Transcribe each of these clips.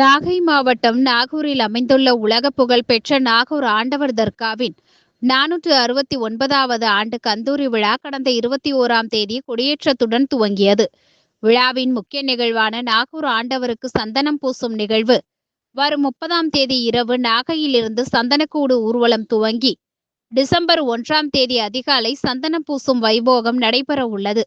நாகை மாவட்டம் நாகூரில் அமைந்துள்ள உலக புகழ்பெற்ற நாகூர் ஆண்டவர் தர்காவின் நானூற்று அறுபத்தி ஒன்பதாவது ஆண்டு கந்தூரி விழா கடந்த இருபத்தி ஓராம் தேதி கொடியேற்றத்துடன் துவங்கியது. விழாவின் முக்கிய நிகழ்வான நாகூர் ஆண்டவருக்கு சந்தனம் பூசும் நிகழ்வு. வரும் முப்பதாம் தேதி இரவு நாகையிலிருந்து சந்தனக்கூடு ஊர்வலம் துவங்கி டிசம்பர் ஒன்றாம் தேதி அதிகாலை சந்தனம் பூசும் வைபோகம் நடைபெற உள்ளது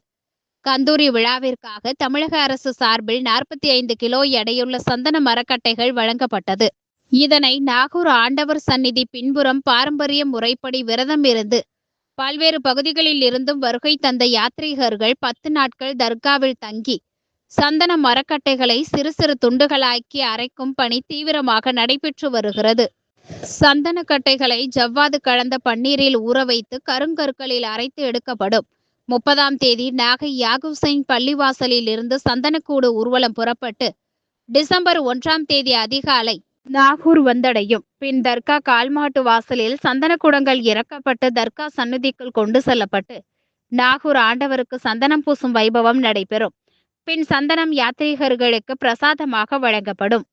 கந்தூரி விழாவிற்காக தமிழக அரசு சார்பில் நாற்பத்தி ஐந்து கிலோ எடையுள்ள சந்தன மரக்கட்டைகள் வழங்கப்பட்டது. இதனை நாகூர் ஆண்டவர் சந்நிதி பின்புறம் பாரம்பரிய முறைப்படி விரதம் இருந்து பல்வேறு பகுதிகளில் இருந்தும் வருகை தந்த யாத்ரீகர்கள் பத்து நாட்கள் தர்காவில் தங்கி சந்தன மரக்கட்டைகளை சிறு சிறு துண்டுகளாக்கி அரைக்கும் பணி தீவிரமாக நடைபெற்று வருகிறது. சந்தனக்கட்டைகளை ஜவ்வாது கலந்த பன்னீரில் ஊற வைத்து கருங்கற்களில் அரைத்து எடுக்கப்படும். முப்பதாம் தேதி நாகை யாகுசைன் பள்ளிவாசலில் இருந்து சந்தனக்கூடு ஊர்வலம் புறப்பட்டு டிசம்பர் ஒன்றாம் தேதி அதிகாலை நாகூர் வந்தடையும். பின் தர்கா கால்மாட்டு வாசலில் சந்தன குடங்கள் இறக்கப்பட்டு தர்கா சன்னதிக்குள் கொண்டு செல்லப்பட்டு நாகூர் ஆண்டவருக்கு சந்தனம் பூசும் வைபவம் நடைபெறும். பின் சந்தனம் யாத்ரீகர்களுக்கு பிரசாதமாக வழங்கப்படும்.